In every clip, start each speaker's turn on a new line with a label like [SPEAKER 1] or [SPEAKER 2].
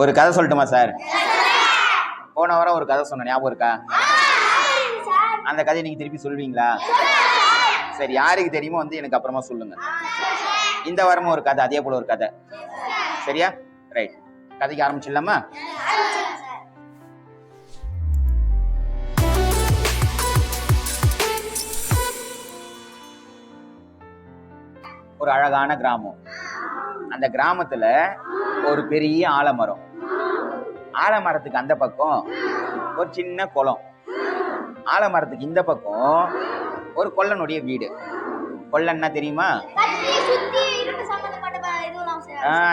[SPEAKER 1] ஒரு கதை சொல்லட்டுமா சார்? போன வாரம் ஒரு கதை சொன்னேன் ஞாபகம் இருக்கா? அந்த கதையை நீங்கள் திருப்பி சொல்வீங்களா? சரி யாருக்கு தெரியுமோ வந்து எனக்கு அப்புறமா சொல்லுங்கள் இந்த வாரமும் ஒரு கதை அதே போல் ஒரு கதை. சரியா? ரைட் கதைக்கு ஆரம்பிச்சிடலாமா? ஒரு அழகான கிராமம். அந்த கிராமத்தில் ஒரு பெரிய ஆலமரம். ஆலமரத்துக்கு அந்த பக்கம் ஒரு சின்ன குளம். ஆலமரத்துக்கு இந்த பக்கம் ஒரு கொல்லனுடைய வீடு. கொல்லன்னா தெரியுமா?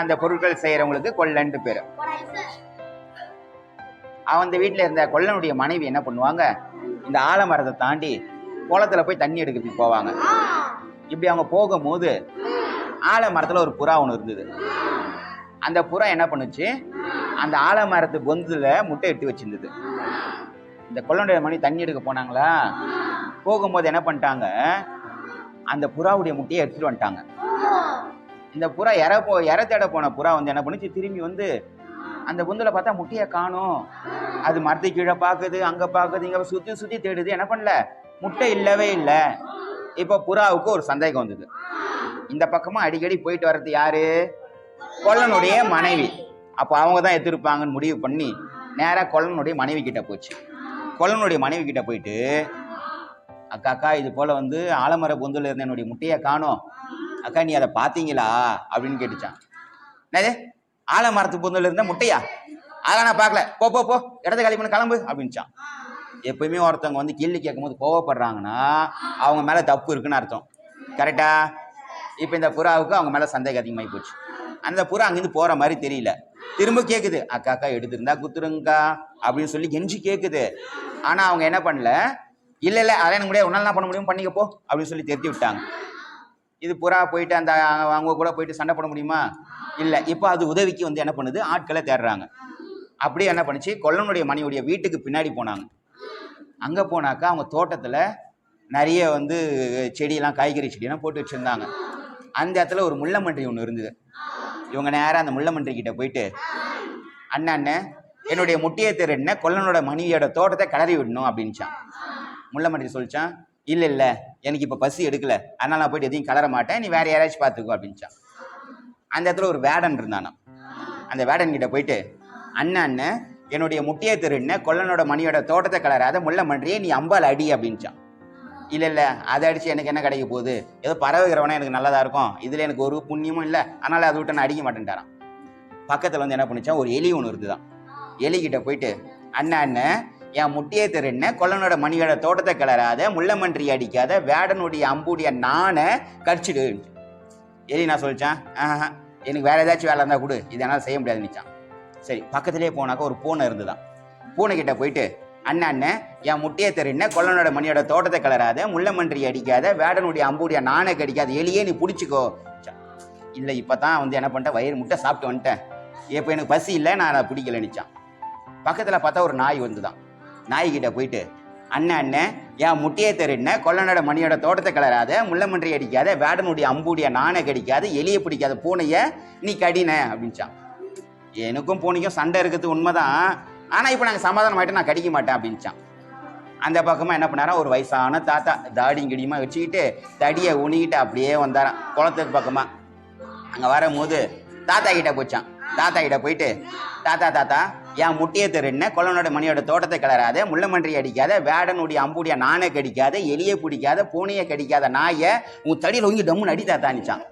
[SPEAKER 1] அந்த பொருட்கள் செய்யறவங்களுக்கு கொல்லன்ட்டு பேரு. அவன் வீட்டுல இருந்த கொல்லனுடைய மனைவி என்ன பண்ணுவாங்க? இந்த ஆலமரத்தை தாண்டி குளத்துல போய் தண்ணி எடுக்கிறதுக்கு போவாங்க. இப்படி அவங்க போகும்போது ஆலமரத்துல ஒரு புறா ஒன்று இருந்தது. அந்த புறா என்ன பண்ணுச்சு? அந்த ஆலமரத்து பொந்தில் முட்டை இட்டு வச்சிருந்தது. இந்த கொல்லனுடைய மணி தண்ணி எடுக்க போனாங்களா? போகும்போது என்ன பண்ணிட்டாங்க? அந்த புறாவுடைய முட்டையை எடுத்துட்டு வந்துட்டாங்க. இந்த புறா இற போ இற தேட போன புறா வந்து என்ன பண்ணுச்சு? திரும்பி வந்து அந்த பொந்தில் பார்த்தா முட்டையை காணும். அது மரத்து கீழே பார்க்குது அங்கே பார்க்குது இங்கே சுற்றி சுற்றி தேடுது. என்ன பண்ணல? முட்டை இல்லவே இல்லை. இப்போ புறாவுக்கு ஒரு சந்தேகம் வந்தது. இந்த பக்கமாக அடிக்கடி போயிட்டு வர்றது யாரு? கொல்லனுடைய மனைவி. அப்போ அவங்க தான் எதிர்ப்பாங்கன்னு முடிவு பண்ணி நேராக கொல்லனுடைய மனைவி கிட்ட போச்சு. கொல்லனுடைய மனைவி கிட்ட போயிட்டு அக்கா அக்கா இது போல் வந்து ஆலமர பொந்தில் இருந்த என்னுடைய முட்டையை காணும். அக்கா நீ அதை பார்த்தீங்களா? அப்படின்னு கேட்டுச்சான். என்னது? ஆலமரத்து பொந்தில் இருந்த முட்டையா? அதெல்லாம் நான் பார்க்கல. போ போ போ. இடத்த காலி பண்ண கிளம்பு அப்படின்ச்சான். எப்பயுமே ஒருத்தவங்க வந்து கேள்வி கேட்கும்போது கோவப்படுறாங்கன்னா அவங்க மேலே தப்பு இருக்குன்னு அர்த்தம். கரெக்டா? இப்போ இந்த புறாவுக்கு அவங்க மேலே சந்தேகம் அதிகமாகி போச்சு. அந்த புறா அங்கேருந்து போகிற மாதிரி தெரியல. திரும்ப கேட்குது அக்கா அக்கா எடுத்திருந்தா குத்துருங்கக்கா அப்படின்னு சொல்லி கெஞ்சி கேட்குது ஆனால் அவங்க என்ன பண்ணல? இல்லை இல்லை அதெல்லாம் எனக்கு முடியாது. உன்னால பண்ண முடியும்? பண்ணிக்கப்போ அப்படின்னு சொல்லி திருத்தி விட்டாங்க. இது புறா போயிட்டு அந்த அவங்க கூட போயிட்டு சண்டை போட முடியுமா? இல்லை. இப்போ அது உதவிக்கு வந்து என்ன பண்ணுது? ஆட்களை தேடுறாங்க. அப்படியே என்ன பண்ணுச்சு? கொல்லனுடைய மணியுடைய வீட்டுக்கு பின்னாடி போனாங்க. அங்கே போனாக்கா அவங்க தோட்டத்தில் நிறைய வந்து செடியெல்லாம் காய்கறி செடியெல்லாம் போட்டு வச்சுருந்தாங்க. அந்த இடத்துல ஒரு முள்ளமன்றி ஒன்று இருந்தது. இவங்க நேராக அந்த முள்ளமன்றி கிட்ட போயிட்டு அண்ணா அண்ணன் என்னுடைய முட்டியை தெருன்னு கொல்லனோட மனைவியோட தோட்டத்தை கிளறி விடணும் அப்படின்ச்சான் முள்ளமன்றி சொல்லிச்சான் இல்லை இல்லை எனக்கு இப்போ பசி எடுக்கல அதனால நான் போயிட்டு எதையும் கலர மாட்டேன் நீ வேற யாராச்சும் பார்த்துக்கோ அப்படின்ச்சான் அந்த இடத்துல ஒரு வேடன் இருந்தானாம். அந்த வேடன் கிட்ட போயிட்டு அண்ணன் அண்ணன் என்னுடைய முட்டியை தெருன்னு கொல்லனோட மணியோட தோட்டத்தை கலராத முள்ளமன்றியை நீ அம்பால் அடி அப்படின்ச்சான் இல்லை இல்லை. அதை அடித்து எனக்கு என்ன கிடைக்க போகுது? ஏதோ பறவைகிறவனா எனக்கு நல்லதாக இருக்கும். இதில் எனக்கு ஒரு புண்ணியமும் இல்லை. அதனால் அதை விட்டு நான் அடிக்க மாட்டேன்ட்டாரான் பக்கத்தில் வந்து என்ன பண்ணிச்சான்? ஒரு எலி ஒன்று இருந்து தான். கிட்ட போயிட்டு அண்ணன் அண்ணன் என் முட்டியை தெருன்னு கொல்லனோட மணியோட தோட்டத்தை கிளறாத முள்ளமன்றி அடிக்காத வேடனுடைய அம்புடைய நானை கடிச்சிடு. எலி நான் சொல்லிச்சேன்? ஆஹா எனக்கு வேறு ஏதாச்சும் வேலை இருந்தால் கொடு. இது என்னால் செய்ய முடியாதுன்னு நினச்சான் சரி பக்கத்திலே போனாக்கா ஒரு பூனை இருந்துதான் பூனை கிட்ட போயிட்டு அண்ணன் என் முட்டையை தெரியுன கொல்லனோட மணியோட தோட்டத்தை கலராத முள்ளமன்றி அடிக்காத வேடனுடைய அம்புடைய நானை கடிக்காத எலியே நீ பிடிச்சிக்கோ. இல்லை இப்போ தான் வந்து என்ன பண்ணிட்டேன் வயிறு முட்டை சாப்பிட்டு வந்துட்டேன். இப்போ எனக்கு பசி இல்லை நான் அதை பிடிக்கல நினச்சான் பக்கத்தில் பார்த்தா ஒரு நாய் வந்துதான். நாய்கிட்ட போயிட்டு அண்ணன் அண்ணன் என் முட்டையை தெரியுன கொல்லனோட மணியோட தோட்டத்தை கிளறாத முள்ளமன்றி அடிக்காத வேடனுடைய அம்புடைய நானை கடிக்காத எலியை பிடிக்காத பூனைய நீ கடின அப்படின்ச்சான். எனக்கும் பூனைக்கும் சண்டை இருக்கிறது உண்மைதான். ஆனால் இப்போ நாங்கள் சமாதானம் ஆகிட்டு நான் கடிக்க மாட்டேன் அப்படின்ச்சான் அந்த பக்கமாக என்ன பண்ணாரா ஒரு வயசான தாத்தா தாடியும் கிடியுமா வச்சுக்கிட்டு தடியை உணிக்கிட்டு அப்படியே வந்தாராம். குளத்துக்கு பக்கமாக அங்கே வரும்போது தாத்தா கிட்ட போச்சான். தாத்தா கிட்ட போயிட்டு தாத்தா தாத்தா என் முட்டையை தெருன்னு கொல்லனோட மணியோட தோட்டத்தை கிளறாத முள்ளமன்றி அடிக்காத வேடனுடைய அம்புடைய நானை கடிக்காத எலியை பிடிக்காத பூனையை கடிக்காத நாயை உன் தடியில் ஒங்கி டம்முன்னு அடி தாத்தானிச்சான்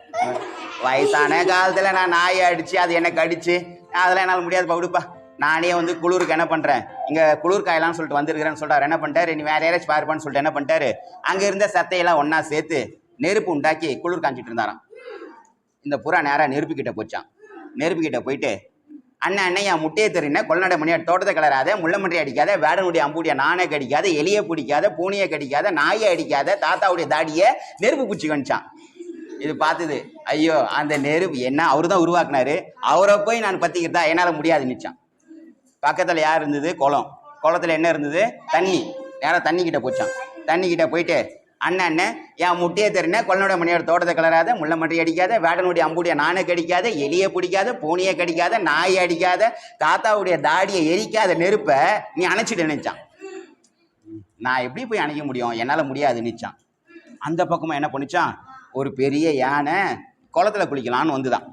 [SPEAKER 1] வயசான காலத்தில் நான் நாயை அடித்து அது எனக்கு கடிச்சு அதெல்லாம் என்னால் முடியாது விடுப்பா நானே வந்து குளிருக்கு என்ன பண்ணுறேன் இங்கே குளிர் காயலாம்னு சொல்லிட்டு வந்திருக்கிறேன்னு சொல்கிறார் என்ன பண்ணிட்டாரு? நீ வேற யாராச்சும் பாருப்பான்னு சொல்லிட்டு என்ன பண்ணிட்டாரு? அங்கே இருந்த சத்தையெல்லாம் ஒன்றா சேர்த்து நெருப்பு உண்டாக்கி குளிர் காஞ்சிட்டு இருந்தாராம். இந்த புறா நேராக நெருப்புக்கிட்ட போச்சான் நெருப்புக்கிட்ட போயிட்டு அண்ணன் அண்ணன் என் முட்டையை தெரியுன கொல்லநடை மணியா தோட்டத்தை கலராத முள்ளமன்றி அடிக்காத வேடனுடைய அம்புடைய நானை கடிக்காத எலியை பிடிக்காத பூனையை கடிக்காத நாயை அடிக்காத தாத்தாவுடைய தாடியை நெருப்பு பூச்சி கணிச்சான் இது பார்த்தது ஐயோ அந்த நெருப்பு என்ன? அவரு தான் உருவாக்குனாரு. அவரை போய் நான் பற்றிக்கிறதா என்னால் முடியாது நிச்சான் பக்கத்தில் யார் இருந்தது? குளம். குளத்துல என்ன இருந்தது? தண்ணி. நேராக தண்ணி கிட்ட போச்சான். தண்ணி கிட்ட போயிட்டு அண்ணன் அண்ணன் என் முட்டையை தெரின கொல்லனோட மணியோட தோட்டத்தை கிளறாத முள்ள மட்டி அடிக்காத வேடனுடைய அம்புடைய நானை கடிக்காத எலியை பிடிக்காத பூனையை கடிக்காத நாயை அடிக்காத தாத்தாவுடைய தாடியை எரிக்காத நெருப்பை நீ அணைச்சிட்டு நினைச்சான். நான் எப்படி போய் அணைக்க முடியும்? என்னால் முடியாது நினைச்சான். அந்த பக்கமாக என்ன பண்ணுச்சான்? ஒரு பெரிய யானை குளத்துல குளிக்கலான்னு வந்துதான்.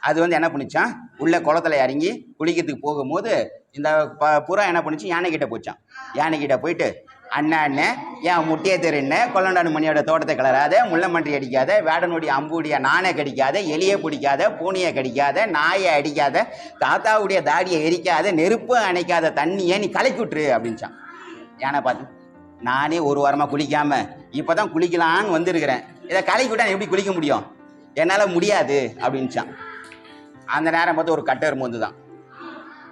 [SPEAKER 1] அது வந்து என்ன பண்ணுச்சான்? உள்ள குளத்துல இறங்கி குளிக்கிறதுக்கு போகும்போது இந்த ப- புறா என்ன பண்ணுச்சு? யானை கிட்ட போச்சான் யானை கிட்ட போயிட்டு அண்ணா அண்ணன் என் முட்டையை தெருன்னு கொல்லண்டாடு மணியோட தோட்டத்தை கிளறாத முள்ளமன்றி அடிக்காத வேடனுடைய அம்புடைய நானை கடிக்காத எலியை பிடிக்காத பூனையை கடிக்காத நாயை அடிக்காத தாத்தாவுடைய தாடியை எரிக்காத நெருப்பு அணைக்காத தண்ணியை நீ கலக்கி விட்டுரு அப்படின்ச்சான் யானை பார்த்து நானே ஒரு வாரமாக குளிக்காம இப்பதான் குளிக்கலான்னு வந்திருக்கிறேன். இதை கலக்கி விட்டா எப்படி குளிக்க முடியும்? என்னால் முடியாது அப்படின்ச்சான் அந்த நேரம் பார்த்து ஒரு கட்டெரும்பு வந்து தான்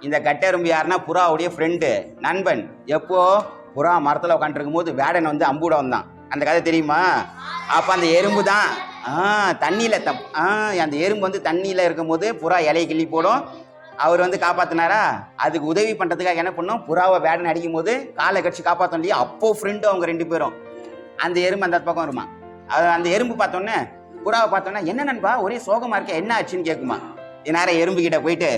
[SPEAKER 1] இந்த கட்டெரும்பு யாருன்னா புறாவுடைய ஃப்ரெண்டு நண்பன். எப்போ? புறா மரத்தில் உட்காந்துருக்கும் போது வேடன் வந்து அம்புட வந்தான். அந்த கதை தெரியுமா? அப்போ அந்த எறும்பு தான் ஆ தண்ணியில் த ஆ அந்த எறும்பு வந்து தண்ணியில் இருக்கும்போது புறா இலையை கிள்ளி போடும். அவர் வந்து காப்பாற்றினாரா அதுக்கு உதவி பண்ணுறதுக்காக என்ன பண்ணோம்? புறாவை வேடன் அடிக்கும் போது காலை கட்சி காப்பாற்றோம் இல்லையா? அப்போ ஃப்ரெண்டு அவங்க ரெண்டு பேரும். அந்த எறும்பு அந்த பக்கம் வருமா? அது அந்த எறும்பு பார்த்தோன்னே புறாவை பார்த்தோன்னே என்ன நண்பா? ஒரே சோகமாக இருக்கே. என்ன ஆச்சுன்னு கேட்குமா நேரம் எறும்பு கிட்ட போயிட்டு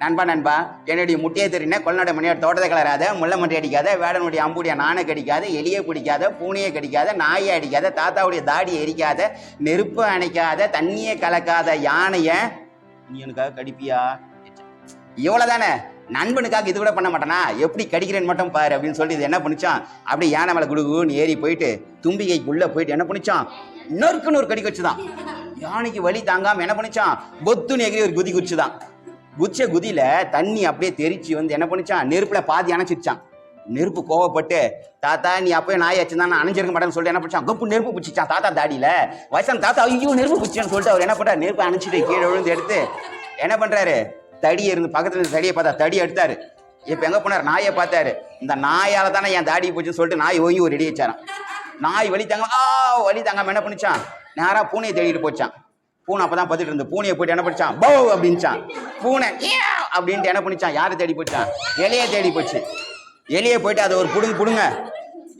[SPEAKER 1] நண்பா நண்பா என்னுடைய முட்டையை தெரியினா கொல்லநாடு மணியோட தோட்டத்தை கலராத முள்ள மட்டி அடிக்காத வேடனுடைய அம்புடைய நானை கடிக்காத எலியை பிடிக்காத பூனையை கடிக்காத நாயை அடிக்காத தாத்தாவுடைய தாடியை எரிக்காத நெருப்பு அணைக்காத தண்ணியை கலக்காத யானையை நீ எனக்காக கடிப்பியா? இவ்வளவுதானே? நண்பனுக்காக இது கூட பண்ண மாட்டானா? எப்படி கடிக்கிறேன்னு மட்டும் பாரு அப்படின்னு சொல்லி இது என்ன பண்ணிச்சான் அப்படி யானை மேலே குடுகுன்னு ஏறி போயிட்டு தும்பிகைக்குள்ளே போயிட்டு என்ன பண்ணிச்சான் நொறுக்குன்னு ஒரு கடிக்க வச்சுதான். யானைக்கு வலி தாங்காம என்ன பண்ணிச்சான்? பொத்துன்னு எகிரி ஒரு குதி குச்சிதான் குச்ச குதியில தண்ணி அப்படியே தெரிச்சு வந்து என்ன பண்ணிச்சான்? நெருப்புல பாதி அணைச்சிருச்சான். நெருப்பு கோவப்பட்டு தாத்தா நீ அப்பயே நாய் வச்சிருந்தா நான் அணைஞ்சிருக்க மாட்டேன்னு சொல்லிட்டு என்ன பண்ணிச்சான்? கப்பு நெருப்பு பிடிச்சிச்சான் தாத்தா தாடியில. வயசான தாத்தா ஐயோ நெருப்பு பிடிச்சான்னு சொல்லிட்டு அவர் என்ன பண்றாரு? நெருப்பு அணைச்சிட்டு கீழே விழுந்து எடுத்து என்ன பண்றாரு? தடி இருந்து பக்கத்துல இருந்து தடியை பார்த்தா தடி எடுத்தாரு. இப்ப எங்க போனார்? நாயை பார்த்தாரு. இந்த நாயால தானே என் தாடி போச்சுன்னு சொல்லிட்டு நாய் ஓங்கி ஒரு ரெடி வச்சாரான் நாய் வலி தாங்க ஆ வலி தாங்காம என்ன பண்ணிச்சான்? நேராக பூனையை தேடிட்டு போச்சான். பூனை அப்பதான் பார்த்துட்டு இருந்து பூனையை போயிட்டு என்ன படிச்சான் போ அப்படின்ச்சான். பூனை அப்படின்ட்டு என்ன பண்ணிச்சான்? யாரை தேடி போச்சான்? எலியை தேடி போச்சு. எலியை போயிட்டு அதை ஒரு புடுங்க புடுங்க.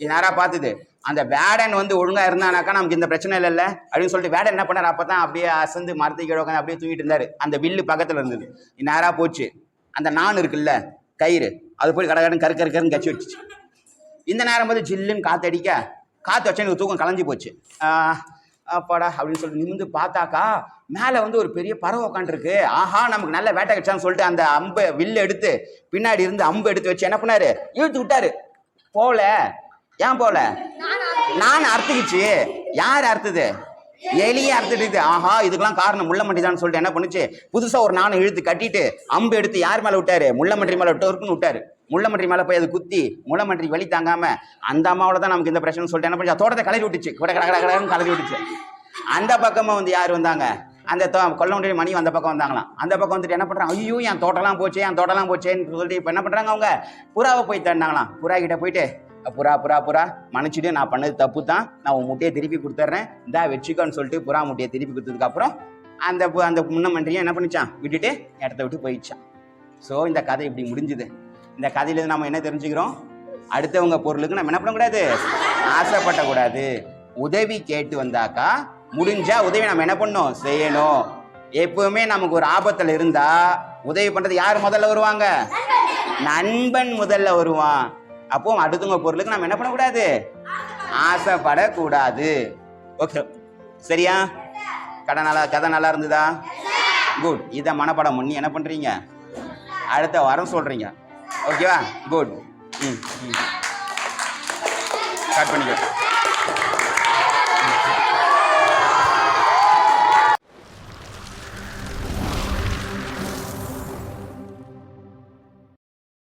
[SPEAKER 1] நேராக பார்த்துது பார்த்தது அந்த வேடன் வந்து ஒழுங்காக இருந்தானாக்கா நமக்கு இந்த பிரச்சனை இல்லைல்ல. அப்படின்னு சொல்லிட்டு வேடன் என்ன பண்ணாரு? அப்பதான் அப்படியே அசந்து மரத்தை கீழே உட்காந்து அப்படியே தூங்கிட்டு இருந்தார். அந்த வில்லு பக்கத்தில் இருந்தது. நேராக போச்சு. அந்த நான் இருக்குல்ல கயிறு அது போய் கடகடன் கரு கரு கருன்னு கச்சி வச்சுச்சு இந்த நேரம் போது ஜில்லுன்னு காற்றடிக்க காற்று வச்சா எனக்கு தூக்கம் கலைஞ்சு போச்சு. அப்பாடா அப்படின்னு சொல்லிட்டு நிமிந்து பார்த்தாக்கா மேலே வந்து ஒரு பெரிய பறவை உட்காந்துருக்கு ஆஹா நமக்கு நல்ல வேட்டை கிடச்சான்னு சொல்லிட்டு அந்த அம்பை வில்லு எடுத்து பின்னாடி இருந்து அம்பு எடுத்து வச்சு என்ன பண்ணாரு? இழுத்து விட்டாரு. போகல ஏன் போகல நான் அறுத்துக்கிச்சு. யார் அறுத்துது? எலியே அறுத்துட்டு ஆஹா இதுக்கெல்லாம் காரணம் முள்ளமண்டி சொல்லிட்டு என்ன பண்ணுச்சு? புதுசாக ஒரு நானும் இழுத்து கட்டிட்டு அம்பு எடுத்து யார் மேலே விட்டாரு? முள்ளமன்றி மேலே டொருக்குன்னு விட்டாரு. முள்ளமன்றி மேலே போய் அது குத்தி முள்ளமன்றி வலி தாங்காம அந்த அம்மாவோட தான் நமக்கு இந்த பிரச்சனை சொல்லிட்டு என்ன பண்ணி தோட்டத்தை கலரி விட்டுச்சு. கட கட கட கடன்னு கலரி விட்டுச்சு. அந்த பக்கமாக வந்து யார் வந்தாங்க? அந்த தோ கொல்லமுடைய மணி அந்த பக்கம் வந்தாங்களாம். அந்த பக்கம் வந்துட்டு என்ன பண்ணுறாங்க ஐயோ என் தோட்டம்லாம் போச்சே என் தோட்டம்லாம் போச்சேன்னு சொல்லிட்டு இப்போ என்ன பண்ணுறாங்க அவங்க? புறாவை போய் தேடினாங்களாம் புறா கிட்ட போயிட்டு புறா புறா புறா மன்னிச்சுட்டு நான் பண்ணது தப்பு தான். நான் உன் முட்டையை திருப்பி கொடுத்துட்றேன். இந்தா வச்சுக்கோன்னு சொல்லிட்டு புறா முட்டையை திருப்பி கொடுத்ததுக்கப்புறம் அந்த பு- அந்த முன்ன மன்றியும் என்ன பண்ணிச்சான்? விட்டுட்டு இடத்த விட்டு போயிடுச்சான் ஸோ இந்த கதை இப்படி முடிஞ்சுது. இந்த கதையிலேருந்து நம்ம என்ன தெரிஞ்சுக்கிறோம்? அடுத்தவங்க பொருளுக்கு நம்ம என்ன பண்ணக்கூடாது ஆசைப்படக்கூடாது. உதவி கேட்டு வந்தாக்கா முடிஞ்சா உதவி நம்ம என்ன பண்ணணும்? செய்யணும். எப்பவுமே நமக்கு ஒரு ஆபத்தில் இருந்தா உதவி பண்றது யார் முதல்ல வருவாங்க? நண்பன் முதல்ல வருவான். அப்போ அடுத்தவங்க பொருளுக்கு நம்ம என்ன பண்ணக்கூடாது? ஆசைப்படக்கூடாது. ஓகே சரியா? கடை நல்லா கதை நல்லா இருந்ததா? குட் இதை மனப்பாடம் பண்ணி என்ன பண்றீங்க? அடுத்த வாரம் சொல்றீங்க. ஓகேவா குட் ம் ம் கட் பண்ணிக்கோ